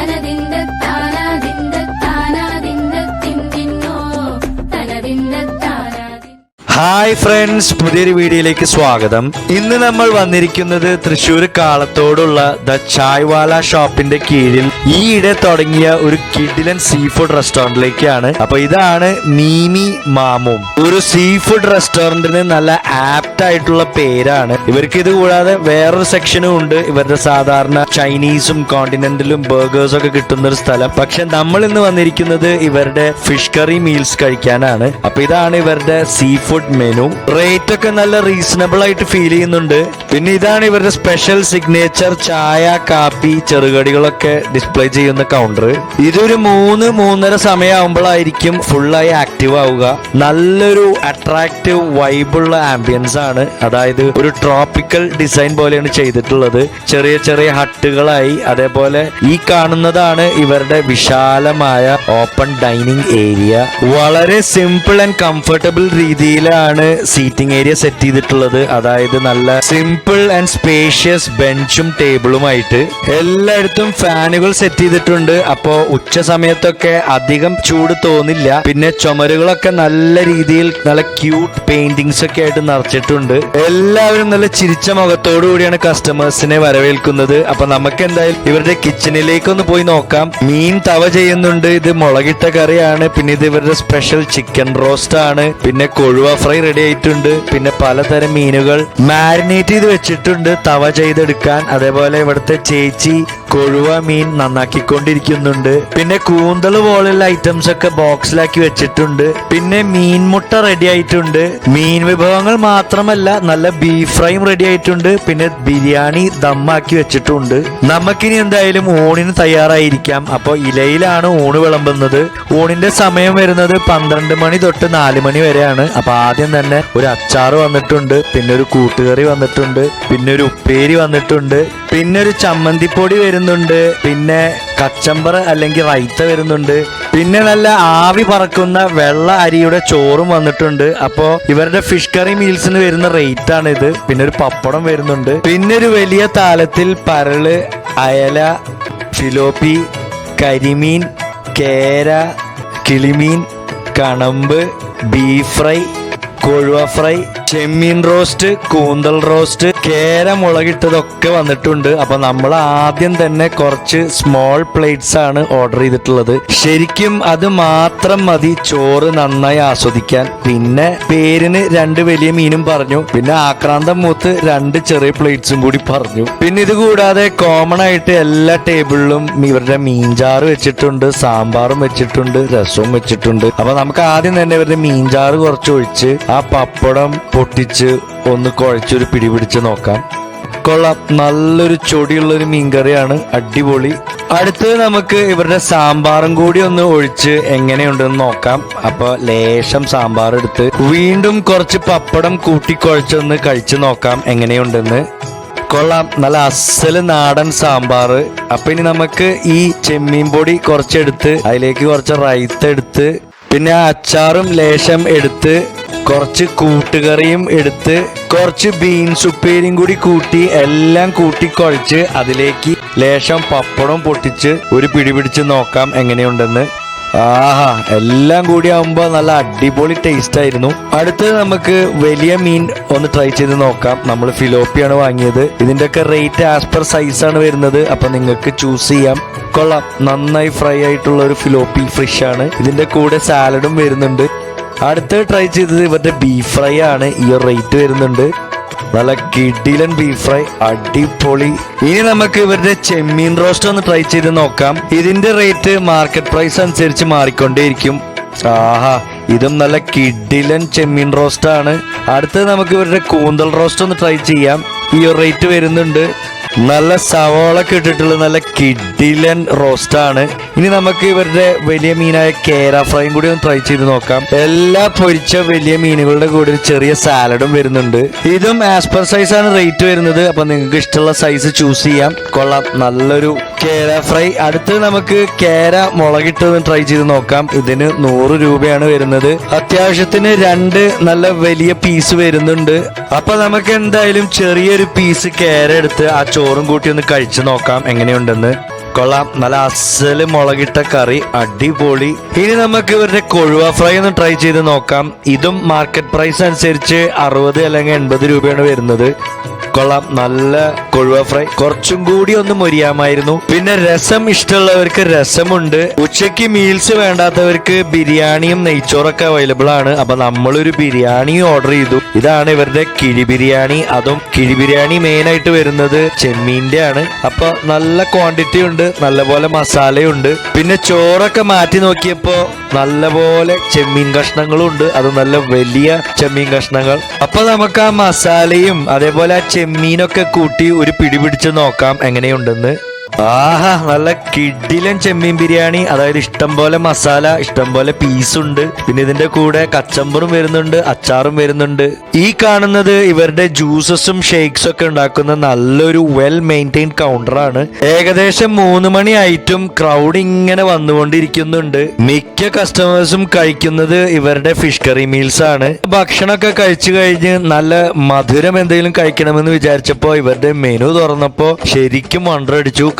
மனதிந்த தாய் hi friends പുതിയൊരു വീഡിയോയിലേക്ക് സ്വാഗതം. ഇന്ന് നമ്മൾ വന്നിരിക്കുന്നത് തൃശ്ശൂർ കാളത്തോടുള്ള ദ ചായ്വാല ഷോപ്പിന്റെ കീഴിൽ. ഈയിടെ തുടങ്ങിയ ഒരു കിഡിലൻ സീ ഫുഡ് റെസ്റ്റോറന്റിലേക്കാണ് അപ്പൊ ഇതാണ് മീമി മാമും. ഒരു സീ ഫുഡ് റെസ്റ്റോറന്റിന് നല്ല ആപ്റ്റ് ആയിട്ടുള്ള പേരാണ്. ഇവർക്ക് ഇത് കൂടാതെ വേറൊരു സെക്ഷനും ഉണ്ട്. ഇവരുടെ സാധാരണ ചൈനീസും കോണ്ടിനെന്റലും ബർഗേഴ്സും ഒക്കെ കിട്ടുന്ന ഒരു സ്ഥലം. പക്ഷെ നമ്മൾ ഇന്ന് വന്നിരിക്കുന്നത് ഇവരുടെ ഫിഷ് കറി മീൽസ് കഴിക്കാനാണ്. അപ്പൊ ഇതാണ് ഇവരുടെ സീ ഫുഡ് മെനു. റേറ്റ് ഒക്കെ നല്ല റീസണബിൾ ആയിട്ട് ഫീൽ ചെയ്യുന്നുണ്ട്. പിന്നെ ഇതാണ് ഇവരുടെ സ്പെഷ്യൽ സിഗ്നേച്ചർ ചായ കാപ്പി ചെറുകടികളൊക്കെ ഡിസ്പ്ലേ ചെയ്യുന്ന കൗണ്ടർ ഇതൊരു മൂന്ന് മൂന്നര സമയമാകുമ്പോഴായിരിക്കും ഫുള്ളായി ആക്റ്റീവ് ആവുക. നല്ലൊരു അട്രാക്റ്റീവ് വൈബുള്ള ആംബിയൻസ് ആണ്. അതായത് ഒരു ട്രോപ്പിക്കൽ ഡിസൈൻ പോലെയാണ് ചെയ്തിട്ടുള്ളത്. ചെറിയ ചെറിയ ഹട്ടുകളായി. അതേപോലെ ഈ കാണുന്നതാണ് ഇവരുടെ വിശാലമായ ഓപ്പൺ ഡൈനിങ് ഏരിയ വളരെ സിമ്പിൾ ആൻഡ് കംഫർട്ടബിൾ രീതിയിലാണ് സീറ്റിംഗ് ഏരിയ സെറ്റ് ചെയ്തിട്ടുള്ളത്. അതായത് നല്ല സിമ്പിൾ ആൻഡ് സ്പേഷ്യസ് ബെഞ്ചും ടേബിളുമായിട്ട് എല്ലായിടത്തും ഫാനുകൾ സെറ്റ് ചെയ്തിട്ടുണ്ട്. അപ്പോ ഉച്ച സമയത്തൊക്കെ അധികം ചൂട് തോന്നില്ല. പിന്നെ ചുമരുകളൊക്കെ നല്ല രീതിയിൽ നല്ല ക്യൂട്ട് പെയിന്റിങ്സ് ഒക്കെ ആയിട്ട് നിറച്ചിട്ടുണ്ട്. എല്ലാവരും നല്ല ചിരിച്ച മുഖത്തോടു കൂടിയാണ് കസ്റ്റമേഴ്സിനെ വരവേൽക്കുന്നത്. അപ്പൊ നമുക്ക് എന്തായാലും ഇവരുടെ കിച്ചണിലേക്ക് ഒന്ന് പോയി നോക്കാം. മീൻ തവ ചെയ്യുന്നുണ്ട്. ഇത് മുളകിട്ട കറിയാണ്. പിന്നെ ഇത് ഇവരുടെ സ്പെഷ്യൽ ചിക്കൻ റോസ്റ്റ് ആണ്. പിന്നെ കൊഴുവ ഫ്രൈ റെഡി ആയിട്ടുണ്ട്. പിന്നെ പലതരം മീനുകൾ മാരിനേറ്റ് ചെയ്ത് വെച്ചിട്ടുണ്ട്. തവ ചെയ്തെടുക്കാൻ. അതേപോലെ ഇവിടുത്തെ ചേച്ചി കൊഴുവ മീൻ നന്നാക്കിക്കൊണ്ടിരിക്കുന്നുണ്ട്. പിന്നെ കൂന്തൽ പോലുള്ള ഐറ്റംസ് ഒക്കെ ബോക്സിലാക്കി വെച്ചിട്ടുണ്ട്. പിന്നെ മീൻ മുട്ട റെഡി ആയിട്ടുണ്ട്. മീൻ വിഭവങ്ങൾ മാത്രമല്ല നല്ല ബീഫ് ഫ്രൈയും റെഡി ആയിട്ടുണ്ട്. പിന്നെ ബിരിയാണി ദമ്മാക്കി വെച്ചിട്ടുണ്ട്. നമുക്കിനി എന്തായാലും ഊണിന് തയ്യാറായിരിക്കാം. അപ്പോൾ ഇലയിലാണ് ഊണ് വിളമ്പുന്നത്. ഊണിന്റെ സമയം വരുന്നത് പന്ത്രണ്ട് മണി തൊട്ട് നാല് മണി വരെയാണ്. അപ്പൊ ആദ്യം തന്നെ ഒരു അച്ചാർ വന്നിട്ടുണ്ട് പിന്നെ ഒരു കൂട്ടുകറി വന്നിട്ടുണ്ട് പിന്നെ ഒരു ഉപ്പേരി വന്നിട്ടുണ്ട് പിന്നെ ഒരു ചമ്മന്തിപ്പൊടി വരുന്നുണ്ട് പിന്നെ കച്ചമ്പർ അല്ലെങ്കിൽ റൈത്ത വരുന്നുണ്ട് പിന്നെ നല്ല ആവി പറക്കുന്ന വെള്ള അരിയുടെ ചോറും വന്നിട്ടുണ്ട്. അപ്പോ ഇവരുടെ ഫിഷ് കറി മീൽസിന് വരുന്ന റേറ്റ് ആണ് ഇത്. പിന്നെ ഒരു പപ്പടം വരുന്നുണ്ട്. പിന്നെ ഒരു വലിയ താലത്തിൽ പരൾ അയല ഫിലോപ്പി കരിമീൻ കേര കിളിമീൻ കണമ്പ് ബീഫ് ഫ്രൈ കൊഴുവ ഫ്രൈ ചെമ്മീൻ റോസ്റ്റ് കൂന്തൽ റോസ്റ്റ് കേര മുളകിട്ടതൊക്കെ വന്നിട്ടുണ്ട്. അപ്പൊ നമ്മൾ ആദ്യം തന്നെ കുറച്ച് സ്മോൾ പ്ലേറ്റ്സ് ആണ് ഓർഡർ ചെയ്തിട്ടുള്ളത്. ശരിക്കും അത് മാത്രം മതി ചോറ് നന്നായി ആസ്വദിക്കാൻ. പിന്നെ പേരിന് രണ്ട് വലിയ മീനും പറഞ്ഞു. പിന്നെ ആക്രാന്തം മൂത്ത് രണ്ട് ചെറിയ പ്ലേറ്റ്സും കൂടി പറഞ്ഞു. പിന്നെ ഇത് കൂടാതെ കോമൺ ആയിട്ട് എല്ലാ ടേബിളിലും ഇവരുടെ മീൻചാറ് വെച്ചിട്ടുണ്ട് സാമ്പാറും വെച്ചിട്ടുണ്ട് രസവും വെച്ചിട്ടുണ്ട്. അപ്പൊ നമുക്ക് ആദ്യം തന്നെ ഇവരുടെ മീൻചാറ് കുറച്ച് ഒഴിച്ച് ആ പപ്പടം പൊട്ടിച്ച് ഒന്ന് കുഴച്ചൊരു പിടി പിടിച്ച് നോക്കാം. കൊള്ളാം. നല്ലൊരു ചൊടിയുള്ളൊരു മീൻകറിയാണ്. അടിപൊളി. അടുത്തത് നമുക്ക് ഇവരുടെ സാമ്പാറും കൂടി ഒന്ന് ഒഴിച്ച് എങ്ങനെയുണ്ടെന്ന് നോക്കാം. അപ്പൊ ലേശം സാമ്പാർ എടുത്ത് വീണ്ടും കുറച്ച് പപ്പടം കൂട്ടി കൂട്ടിക്കുഴച്ചൊന്ന് കഴിച്ചു നോക്കാം എങ്ങനെയുണ്ടെന്ന്. കൊള്ളാം. നല്ല അസൽ നാടൻ സാമ്പാർ അപ്പൊ ഇനി നമുക്ക് ഈ ചെമ്മീൻ പൊടി കുറച്ചെടുത്ത് അതിലേക്ക് കുറച്ച് റൈത്ത എടുത്ത് പിന്നെ അച്ചാറും ലേശം എടുത്ത് കുറച്ച് കൂട്ടുകറിയും എടുത്ത് കുറച്ച് ബീൻസ് ഉപ്പേരിയും കൂടി കൂട്ടി എല്ലാം കൂട്ടി കുഴച്ച് അതിലേക്ക് ലേശം പപ്പടം പൊട്ടിച്ച് ഒരു പിടി പിടിച്ച് നോക്കാം എങ്ങനെയുണ്ടെന്ന്. ആഹാ എല്ലാം കൂടി നല്ല അടിപൊളി ടേസ്റ്റ് ആയിരുന്നു. അടുത്തത് നമുക്ക് വലിയ മീൻ ഒന്ന് ട്രൈ ചെയ്ത് നോക്കാം. നമ്മൾ ഫിലോപ്പിയാണ് വാങ്ങിയത്. ഇതിന്റെ ഒക്കെ റേറ്റ് ആസ് പെർ സൈസ് ആണ് വരുന്നത്. അപ്പൊ നിങ്ങൾക്ക് ചൂസ് ചെയ്യാം. കൊള്ളാം. നന്നായി ഫ്രൈ ആയിട്ടുള്ള ഒരു ഫിലോപ്പി ഫിഷ് ആണ്. ഇതിന്റെ കൂടെ സാലഡും വരുന്നുണ്ട്. അടുത്ത് ട്രൈ ചെയ്തത് ഇവരുടെ ബീഫ് ഫ്രൈ ആണ്. ഈ റേറ്റ് വരുന്നുണ്ട്. നല്ല കിടിലൻ ബീഫ് ഫ്രൈ അടിപൊളി. ഇനി നമുക്ക് ഇവരുടെ ചെമ്മീൻ റോസ്റ്റ് ഒന്ന് ട്രൈ ചെയ്ത് നോക്കാം. ഇതിന്റെ റേറ്റ് മാർക്കറ്റ് പ്രൈസ് അനുസരിച്ച് മാറിക്കൊണ്ടേയിരിക്കും. ആഹാ ഇതും നല്ല കിഡിലൻ ചെമ്മീൻ റോസ്റ്റ് ആണ്. അടുത്തത് നമുക്ക് ഇവരുടെ കൂന്തൽ റോസ്റ്റ് ഒന്ന് ട്രൈ ചെയ്യാം. ഈ റേറ്റ് വരുന്നുണ്ട്. നല്ല സവോള ഇട്ടിട്ടുള്ള നല്ല കിഡിലൻ റോസ്റ്റ് ആണ് ഇനി നമുക്ക് ഇവരുടെ വലിയ മീനായ കേര ഫ്രൈയും കൂടി ഒന്ന് ട്രൈ ചെയ്ത് നോക്കാം. എല്ലാ പൊരിച്ച വലിയ മീനുകളുടെ കൂടെ ഒരു ചെറിയ സാലഡും വരുന്നുണ്ട്. ഇതും ആസ് പെർ സൈസ് ആണ് റേറ്റ് വരുന്നത്. അപ്പൊ നിങ്ങൾക്ക് ഇഷ്ടമുള്ള സൈസ് ചൂസ് ചെയ്യാം. കൊള്ളാം. നല്ലൊരു കേര ഫ്രൈ. അടുത്ത് നമുക്ക് കേര മുളകിട്ടൊന്ന് ട്രൈ ചെയ്ത് നോക്കാം. ഇതിന് നൂറ് രൂപയാണ് വരുന്നത്. അത്യാവശ്യത്തിന് രണ്ട് നല്ല വലിയ പീസ് വരുന്നുണ്ട്. അപ്പൊ നമുക്ക് എന്തായാലും ചെറിയൊരു പീസ് കേര എടുത്ത് ആ ചോറും കൂട്ടി ഒന്ന് കഴിച്ചു നോക്കാം എങ്ങനെയുണ്ടെന്ന്. കൊള്ളാം. നല്ല അസൽ മുളകിട്ട കറി അടിപൊളി. ഇനി നമുക്ക് ഇവരുടെ കൊഴുവ ഫ്രൈ ഒന്ന് ട്രൈ ചെയ്ത് നോക്കാം. ഇതും മാർക്കറ്റ് പ്രൈസ് അനുസരിച്ച് അറുപത് അല്ലെങ്കിൽ എൺപത് രൂപയാണ് വരുന്നത്. കൊള്ളാം. നല്ല കൊഴുവ ഫ്രൈ. കുറച്ചും കൂടി ഒന്ന് മൊരിയാമായിരുന്നു. പിന്നെ രസം ഇഷ്ടമുള്ളവർക്ക് രസമുണ്ട്. ഉച്ചയ്ക്ക് മീൽസ് വേണ്ടാത്തവർക്ക് ബിരിയാണിയും നെയ്ച്ചോറൊക്കെ അവൈലബിൾ ആണ്. അപ്പൊ നമ്മളൊരു ബിരിയാണി ഓർഡർ ചെയ്തു. ഇതാണ് ഇവരുടെ കിഴി ബിരിയാണി. അതും കിഴി ബിരിയാണി മെയിൻ ആയിട്ട് വരുന്നത് ചെമ്മീന്റെ ആണ് അപ്പൊ നല്ല ക്വാണ്ടിറ്റി ഉണ്ട്. നല്ലപോലെ മസാലയുണ്ട്. പിന്നെ ചോറൊക്കെ മാറ്റി നോക്കിയപ്പോ നല്ലപോലെ ചെമ്മീൻ കഷ്ണങ്ങളും ഉണ്ട് അത് നല്ല വലിയ ചെമ്മീൻ കഷ്ണങ്ങൾ. അപ്പൊ നമുക്ക് ആ മസാലയും അതേപോലെ ആ ചെമ്മീനൊക്കെ കൂട്ടി ഒരു പിടി പിടിച്ച് നോക്കാം എങ്ങനെയുണ്ടെന്ന്. ആഹാ നല്ല കിഡിലൻ ചെമ്മീൻ ബിരിയാണി. അതായത് ഇഷ്ടം പോലെ മസാല ഇഷ്ടം പോലെ പീസുണ്ട് പിന്നെ ഇതിന്റെ കൂടെ കച്ചമ്പറും വരുന്നുണ്ട് അച്ചാറും വരുന്നുണ്ട്. ഈ കാണുന്നത് ഇവരുടെ ജ്യൂസസും ഷേക്സും ഒക്കെ ഉണ്ടാക്കുന്ന നല്ലൊരു വെൽ മെയിന്റൈൻ കൗണ്ടറാണ് ഏകദേശം മൂന്ന് മണിയായിട്ടും ക്രൗഡ് ഇങ്ങനെ വന്നുകൊണ്ടിരിക്കുന്നുണ്ട്. മിക്ക കസ്റ്റമേഴ്സും കഴിക്കുന്നത് ഇവരുടെ ഫിഷ് കറി മീൽസ് ആണ്. ഭക്ഷണമൊക്കെ കഴിച്ചു കഴിഞ്ഞ് നല്ല മധുരം എന്തെങ്കിലും കഴിക്കണമെന്ന് വിചാരിച്ചപ്പോ ഇവരുടെ മെനു തുറന്നപ്പോ ശരിക്കും വണ്ടറടിച്ചു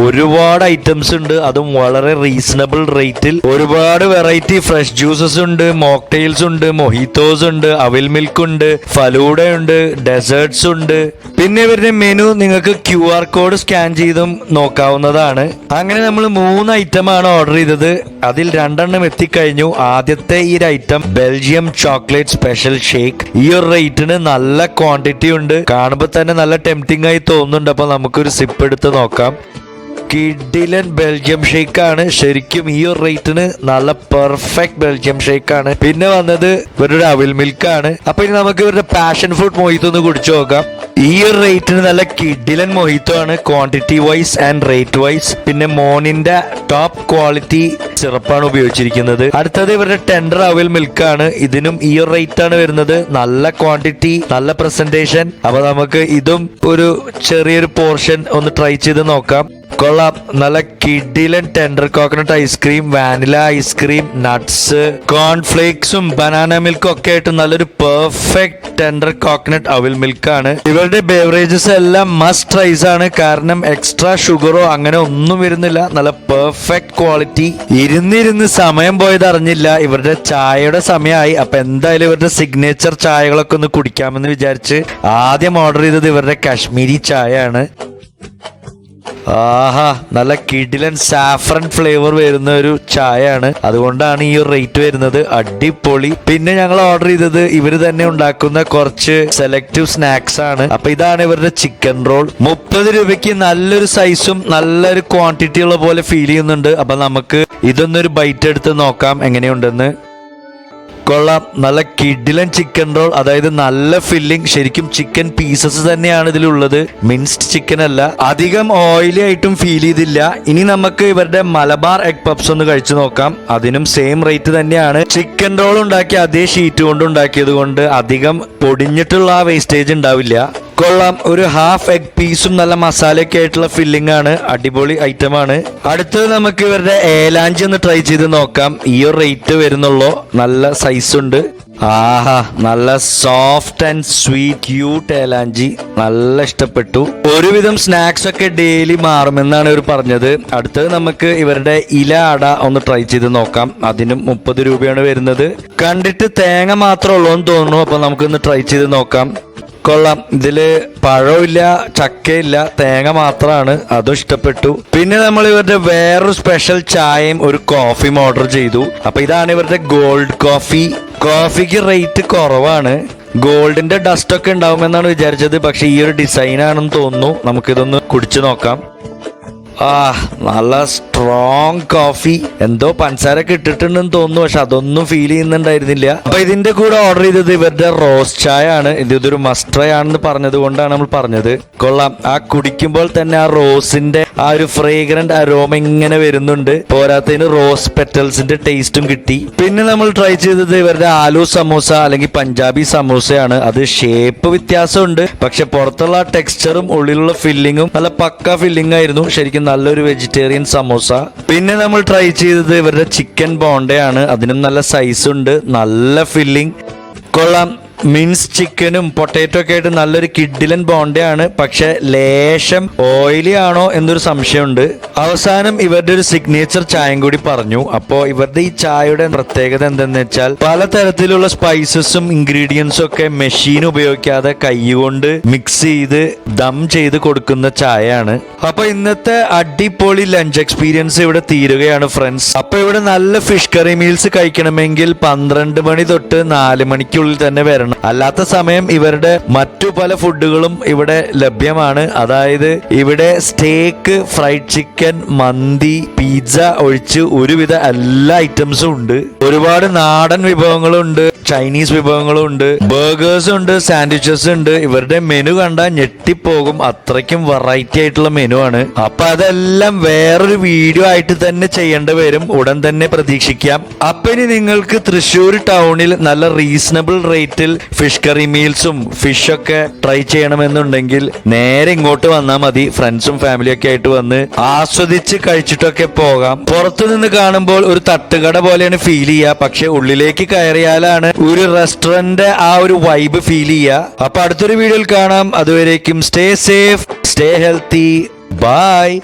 ഒരുപാട് ഐറ്റംസ് ഉണ്ട്. അതും വളരെ റീസണബിൾ റേറ്റിൽ ഒരുപാട് വെറൈറ്റി ഫ്രഷ് ജ്യൂസസ് ഉണ്ട് മോക്ടെയിൽസ് ഉണ്ട് മൊഹിത്തോസ് ഉണ്ട് അവിൽ മിൽക്ക് ഉണ്ട് ഫലൂഡ ഉണ്ട് ഡെസേർട്സ് ഉണ്ട്. പിന്നെ ഇവരുടെ മെനു നിങ്ങൾക്ക് ക്യു ആർ കോഡ് സ്കാൻ ചെയ്തും നോക്കാവുന്നതാണ്. അങ്ങനെ നമ്മൾ മൂന്ന് ഐറ്റം ആണ് ഓർഡർ ചെയ്തത്. അതിൽ രണ്ടെണ്ണം എത്തിക്കഴിഞ്ഞു. ആദ്യത്തെ ഈ ഒരു item Belgium chocolate special shake ഈ ഒരു റേറ്റിന് നല്ല ക്വാണ്ടിറ്റി ഉണ്ട്. കാണുമ്പോൾ തന്നെ നല്ല ടെംപ്റ്റിംഗ് ആയി തോന്നുന്നുണ്ട്. അപ്പൊ നമുക്കൊരു സിപ്പ് എടുത്ത് നോക്കാം. കിഡിലൻ ബെൽജിയം ഷേക്ക് ആണ് ശരിക്കും ഈ ഒരു റേറ്റിന് നല്ല പെർഫെക്റ്റ് ബെൽജിയം ഷേക്ക് ആണ് പിന്നെ വന്നത് ഇവരുടെ അവിൽ മിൽക്ക് ആണ് അപ്പൊ ഇനി നമുക്ക് ഇവരുടെ പാഷൻ ഫ്രൂട്ട് മൊയ്ത്തൊന്ന് കുടിച്ചു നോക്കാം. ഈ ഒരു റേറ്റിന് നല്ല കിഡിലൻ മൊഹിത്തോ ആണ് quantity wise and rate wise പിന്നെ മോണിന്റെ ടോപ്പ് ക്വാളിറ്റി സിറപ്പാണ് ഉപയോഗിച്ചിരിക്കുന്നത്. അടുത്തത് ഇവരുടെ ടെൻഡർ അവൽ മിൽക്ക് ആണ് ഇതിനും ഈ ഒരു റേറ്റ് ആണ് വരുന്നത്. നല്ല ക്വാണ്ടിറ്റി നല്ല പ്രസന്റേഷൻ അപ്പൊ നമുക്ക് ഇതും ഒരു ചെറിയൊരു പോർഷൻ ഒന്ന് ട്രൈ ചെയ്ത് നോക്കാം. കൊള്ളാം. നല്ല കിഡിലൻ tender coconut ice cream vanilla ice cream nuts കോൺഫ്ലേക്സും banana മിൽക്കും ഒക്കെ ആയിട്ട് നല്ലൊരു പെർഫെക്റ്റ് ടെൻഡർ കോക്കനട്ട് അവിൽ മിൽക്ക് ആണ്. ഇവരുടെ ബേവറേജസ് എല്ലാം മസ്റ്റ് ട്രൈസ് ആണ്. കാരണം എക്സ്ട്രാ ഷുഗറോ അങ്ങനെ ഒന്നും വരുന്നില്ല. നല്ല പെർഫെക്റ്റ് ക്വാളിറ്റി ഇരുന്നിരുന്ന് സമയം പോയത് അറിഞ്ഞില്ല. ഇവരുടെ ചായയുടെ സമയമായി. അപ്പൊ എന്തായാലും ഇവരുടെ സിഗ്നേച്ചർ ചായകളൊക്കെ ഒന്ന് കുടിക്കാമെന്ന് വിചാരിച്ച് ആദ്യം ഓർഡർ ചെയ്തത് ഇവരുടെ കാശ്മീരി ചായ ആണ് ആഹാ നല്ല കിഡിലൻ സാഫ്രൻ ഫ്ലേവർ വരുന്ന ഒരു ചായയാണ്. അതുകൊണ്ടാണ് ഈ ഒരു റേറ്റ് വരുന്നത്. അടിപൊളി. പിന്നെ ഞങ്ങൾ ഓർഡർ ചെയ്തത് ഇവർ തന്നെ ഉണ്ടാക്കുന്ന കുറച്ച് സെലക്റ്റീവ് സ്നാക്സ് ആണ്. അപ്പൊ ഇതാണ് ഇവരുടെ ചിക്കൻ റോൾ മുപ്പത് രൂപയ്ക്ക് നല്ലൊരു സൈസും നല്ലൊരു ക്വാണ്ടിറ്റി ഉള്ള പോലെ ഫീൽ ചെയ്യുന്നുണ്ട്. അപ്പൊ നമുക്ക് ഇതൊന്നൊരു ബൈറ്റ് എടുത്ത് നോക്കാം എങ്ങനെയുണ്ടെന്ന്. കൊള്ളാം. നല്ല കിഡിലൻ ചിക്കൻ റോൾ അതായത് നല്ല ഫില്ലിംഗ് ശരിക്കും ചിക്കൻ പീസസ് തന്നെയാണ് ഇതിലുള്ളത്. മിൻസ്ഡ് ചിക്കൻ അല്ല. അധികം ഓയിലി ആയിട്ടും ഫീൽ ചെയ്തില്ല. ഇനി നമുക്ക് ഇവരുടെ മലബാർ എഗ് പപ്സ് ഒന്ന് കഴിച്ചു നോക്കാം. അതിനും സെയിം റേറ്റ് തന്നെയാണ്. ചിക്കൻ റോൾ ഉണ്ടാക്കി അതേ ഷീറ്റ് കൊണ്ട് ഉണ്ടാക്കിയത് കൊണ്ട് അധികം പൊടിഞ്ഞിട്ടുള്ള ആ വേസ്റ്റേജ് ഉണ്ടാവില്ല. കൊള്ളാം. ഒരു ഹാഫ് എഗ് പീസും നല്ല മസാലയൊക്കെ ആയിട്ടുള്ള ഫില്ലിംഗ് ആണ്. അടിപൊളി ഐറ്റം ആണ്. അടുത്തത് നമുക്ക് ഇവരുടെ ഏലാഞ്ചി ഒന്ന് ട്രൈ ചെയ്ത് നോക്കാം. ഈ ഒരു റേറ്റ് വരുന്നുള്ളൂ. നല്ല സൈസ് ഉണ്ട്. ആഹാ നല്ല സോഫ്റ്റ് ആൻഡ് സ്വീറ്റ് ക്യൂട്ട് ഏലാഞ്ചി. നല്ല ഇഷ്ടപ്പെട്ടു. ഒരുവിധം സ്നാക്സ് ഒക്കെ ഡെയിലി മാറുമെന്നാണ് ഇവർ പറഞ്ഞത്. അടുത്തത് നമുക്ക് ഇവരുടെ ഇല അട ഒന്ന് ട്രൈ ചെയ്ത് നോക്കാം. അതിനും മുപ്പത് രൂപയാണ് വരുന്നത്. കണ്ടിട്ട് തേങ്ങ മാത്രമേ ഉള്ളൂ എന്ന് തോന്നുന്നു. അപ്പൊ നമുക്കൊന്ന് ട്രൈ ചെയ്ത് നോക്കാം. കൊള്ളാം. ഇതിൽ പഴമില്ല ചക്കയില്ല തേങ്ങ മാത്രമാണ് അതും ഇഷ്ടപ്പെട്ടു. പിന്നെ നമ്മൾ ഇവരുടെ വേറൊരു സ്പെഷ്യൽ ചായയും ഒരു കോഫിയും ഓർഡർ ചെയ്തു. അപ്പൊ ഇതാണ് ഇവരുടെ ഗോൾഡ് കോഫി കോഫിക്ക് റേറ്റ് കുറവാണ്. ഗോൾഡിന്റെ ഡസ്റ്റ് ഒക്കെ ഉണ്ടാവുമെന്നാണ് വിചാരിച്ചത്. പക്ഷെ ഈ ഒരു ഡിസൈൻ ആണെന്ന് തോന്നുന്നു. നമുക്കിതൊന്ന് കുടിച്ചു നോക്കാം. ആ നല്ല സ്ട്രോങ് കോഫി എന്തോ പഞ്ചസാര കിട്ടിട്ടുണ്ടെന്ന് തോന്നുന്നു പക്ഷെ അതൊന്നും ഫീൽ ചെയ്യുന്നുണ്ടായിരുന്നില്ല. അപ്പൊ ഇതിന്റെ കൂടെ ഓർഡർ ചെയ്തത് ഇവരുടെ റോസ് ചായ ആണ് ഇത് ഇതൊരു മസ്റ്റർ ആണെന്ന് പറഞ്ഞത് കൊണ്ടാണ് നമ്മൾ പറഞ്ഞത്. കൊള്ളാം. ആ കുടിക്കുമ്പോൾ തന്നെ ആ റോസിന്റെ ആ ഒരു ഫ്രേഗ്രന്റ് അരോമ ഇങ്ങനെ വരുന്നുണ്ട്. പോരാത്തതിന് റോസ് പെറ്റൽസിന്റെ ടേസ്റ്റും കിട്ടി. പിന്നെ നമ്മൾ ട്രൈ ചെയ്തത് ഇവരുടെ ആലു സമൂസ അല്ലെങ്കിൽ പഞ്ചാബി സമോസയാണ്. അത് ഷേപ്പ് വ്യത്യാസമുണ്ട്. പക്ഷെ പുറത്തുള്ള ടെക്സ്ചറും ഉള്ളിലുള്ള ഫില്ലിങ്ങും നല്ല പക്ക ഫില്ലിംഗ് ആയിരുന്നു. ശരിക്കും നല്ലൊരു വെജിറ്റേറിയൻ സമൂസ. പിന്നെ നമ്മൾ ട്രൈ ചെയ്തത് ഇവരുടെ ചിക്കൻ ബോണ്ടയാണ്. അതിനും നല്ല സൈസ് ഉണ്ട്. നല്ല ഫില്ലിംഗ് കൊള്ളാം. മിൻസ് ചിക്കനും പൊട്ടേറ്റോ ഒക്കെ ആയിട്ട് നല്ലൊരു കിഡിലൻ ബോണ്ടയാണ്. പക്ഷെ ലേശം ഓയിലി ആണോ എന്നൊരു സംശയമുണ്ട്. അവസാനം ഇവരുടെ ഒരു സിഗ്നേച്ചർ ചായയും കൂടി പറഞ്ഞു. അപ്പോ ഇവരുടെ ഈ ചായയുടെ പ്രത്യേകത എന്തെന്ന് വെച്ചാൽ പലതരത്തിലുള്ള സ്പൈസസും ഇൻഗ്രീഡിയൻസും ഒക്കെ മെഷീൻ ഉപയോഗിക്കാതെ കൈകൊണ്ട് മിക്സ് ചെയ്ത് ദം ചെയ്ത് കൊടുക്കുന്ന ചായയാണ്. അപ്പൊ ഇന്നത്തെ അടിപൊളി ലഞ്ച് എക്സ്പീരിയൻസ് ഇവിടെ തീരുകയാണ് ഫ്രണ്ട്സ് അപ്പൊ ഇവിടെ നല്ല ഫിഷ് കറി മീൽസ് കഴിക്കണമെങ്കിൽ പന്ത്രണ്ട് മണി തൊട്ട് നാല് മണിക്കുള്ളിൽ തന്നെ വരണം. അല്ലാത്ത സമയം ഇവരുടെ മറ്റു പല ഫുഡുകളും ഇവിടെ ലഭ്യമാണ്. അതായത് ഇവിടെ സ്റ്റേക്ക് ഫ്രൈഡ് ചിക്കൻ മന്തി പിസ്സ ഒഴിച്ച് ഒരുവിധ എല്ലാ ഐറ്റംസും ഉണ്ട്. ഒരുപാട് നാടൻ വിഭവങ്ങളുണ്ട് ചൈനീസ് വിഭവങ്ങളും ഉണ്ട് ബർഗേഴ്സ് ഉണ്ട് സാൻഡ്വിച്ചസ് ഉണ്ട്. ഇവരുടെ മെനു കണ്ടാൽ ഞെട്ടിപ്പോകും. അത്രയ്ക്കും വെറൈറ്റി ആയിട്ടുള്ള മെനു ആണ്. അപ്പൊ അതെല്ലാം വേറൊരു വീഡിയോ ആയിട്ട് തന്നെ ചെയ്യേണ്ടി വരും. ഉടൻ തന്നെ പ്രതീക്ഷിക്കാം. അപ്പൊ ഇനി നിങ്ങൾക്ക് തൃശ്ശൂർ ടൗണിൽ നല്ല റീസണബിൾ റേറ്റിൽ ഫിഷ് കറി മീൽസും ഫിഷ് ഒക്കെ ട്രൈ ചെയ്യണമെന്നുണ്ടെങ്കിൽ നേരെ ഇങ്ങോട്ട് വന്നാൽ മതി. ഫ്രണ്ട്സും ഫാമിലിയൊക്കെ ആയിട്ട് വന്ന് ആസ്വദിച്ച് കഴിച്ചിട്ടൊക്കെ പോകാം. പുറത്തു നിന്ന് കാണുമ്പോൾ ഒരു തട്ടുകട പോലെയാണ് ഫീൽ ചെയ്യുക. പക്ഷെ ഉള്ളിലേക്ക് കയറിയാലാണ് ഒരു റെസ്റ്റോറന്റ് ആ ഒരു വൈബ് ഫീൽ ചെയ്യുക. അപ്പൊ അടുത്തൊരു വീഡിയോയിൽ കാണാം. അതുവരേക്കും stay safe stay healthy bye